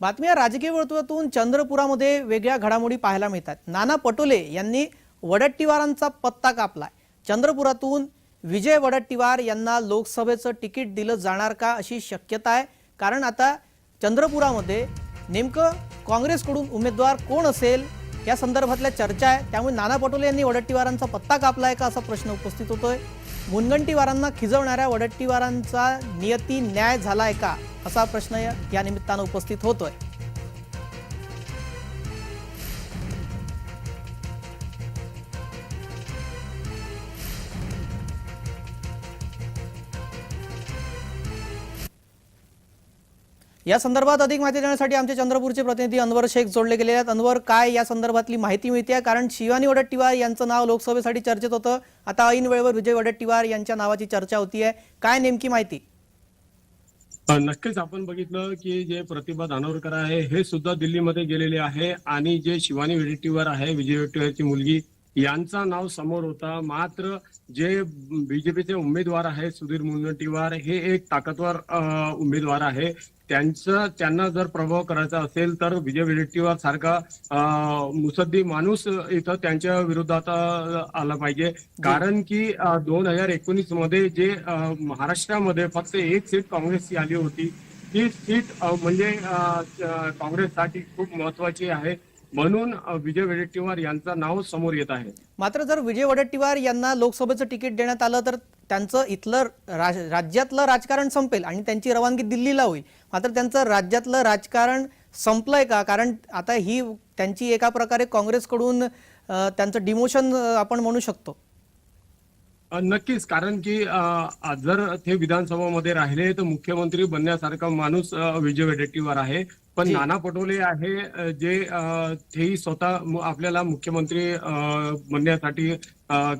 बातम्या राजकीय वर्तुळातून चंद्रपुरामध्ये वेगळ्या घडामोडी पाहायला मिळतात. नाना पटोले यांनी वडट्टीवारांचा पत्ता कापलाय. चंद्रपुरातून विजय वडट्टीवार यांना लोकसभेचं तिकीट दिलं जाणार का अशी शक्यता आहे? कारण आता चंद्रपुरामध्ये नेमकं काँग्रेसकडून उमेदवार कोण असेल? या संदर्भातल्या चर्चा आहे. त्यामुळे नाना पटोले यांनी वडट्टीवारांचा पत्ता कापलाय का असा प्रश्न उपस्थित होतोय. मुनगंटीवारांना खिजवणाऱ्या वडट्टीवारांचा नियती न्याय झालाय का? असा प्रश्न या निमित्तानं उपस्थित होतोय. या संदर्भात अधिक माहिती देण्यासाठी आमचे चंद्रपूरचे प्रतिनिधी अनवर शेख जोडले गेले आहेत. अनवर काय या संदर्भातली माहिती मिळते कारण शिवानी वडट्टीवार यांचं नाव लोकसभेसाठी चर्चेत होतं. आता ऐन वेळेवर विजय वडट्टीवार यांच्या नावाची चर्चा होती आहे काय नेमकी माहिती? नक्कीच आपण बघितलं की जे प्रतिभा दानोरकर आहे हे सुद्धा दिल्लीमध्ये गेलेले आहे आणि जे शिवानी विडेट्टीवार आहे विजय वडेट्टीवारची मुलगी यांचा नाव समोर होता. मात्र जे बीजेपीचे उमेदवार आहेत सुधीर मुनगंटीवार हे एक ताकदवर उमेदवार आहे. त्यांचं त्यांना जर प्रभाव करायचा असेल तर विजय वडेट्टीवार सारखा मुसद्दी माणूस इथं त्यांच्या विरोधात आला पाहिजे. कारण की दोन हजार एकोणीसमध्ये जे महाराष्ट्रामध्ये फक्त एक सीट काँग्रेसची आली होती. ती सीट म्हणजे काँग्रेससाठी खूप महत्वाची आहे. म्हणून विजय वडेट्टीवार यांचं नाव समोर येत आहे. मात्र जर विजय वडेट्टीवार यांना लोकसभेचं तिकीट देण्यात आलं तर त्यांचं इथलं राज- राज्यातलं राजकारण संपेल आणि त्यांची रवानगी दिल्लीला होईल. मात्र त्यांचं राज्यातलं राजकारण संपलंय का? कारण आता ही त्यांची एका प्रकारे काँग्रेसकडून त्यांचं डिमोशन आपण म्हणू शकतो. नक्कीच. कारण की जर ते विधानसभामध्ये राहिले तर मुख्यमंत्री बनण्यासारखा माणूस विजय वडेट्टीवार आहे. पण. नाना पटोले आहे जे तेही स्वतः आपल्याला मुख्यमंत्री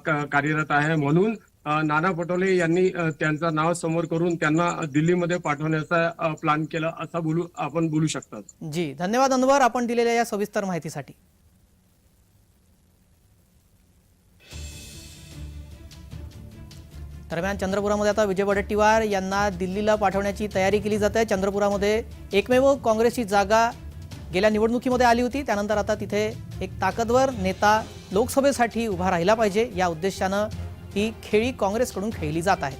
क- कार्यरत आहे. म्हणून नाना पटोले यांनी त्यांचं नाव समोर करून त्यांना दिल्लीमध्ये पाठवण्याचा प्लॅन केला असा बोलू आपण बोलू शकतात. जी. धन्यवाद अनवर आपण दिलेल्या या सविस्तर माहितीसाठी. दरम्यान चंद्रपुरामध्ये आता विजय वडेट्टीवार यांना दिल्लीला पाठवण्याची तयारी केली जाते. चंद्रपुरामध्ये एकमेव काँग्रेसची जागा गेल्या निवडणुकीमध्ये आली होती. त्यानंतर आता तिथे एक ताकदवर नेता लोकसभेसाठी उभा राहिला पाहिजे. या उद्देशानं ही खेळी काँग्रेसकडून खेळली जात आहे.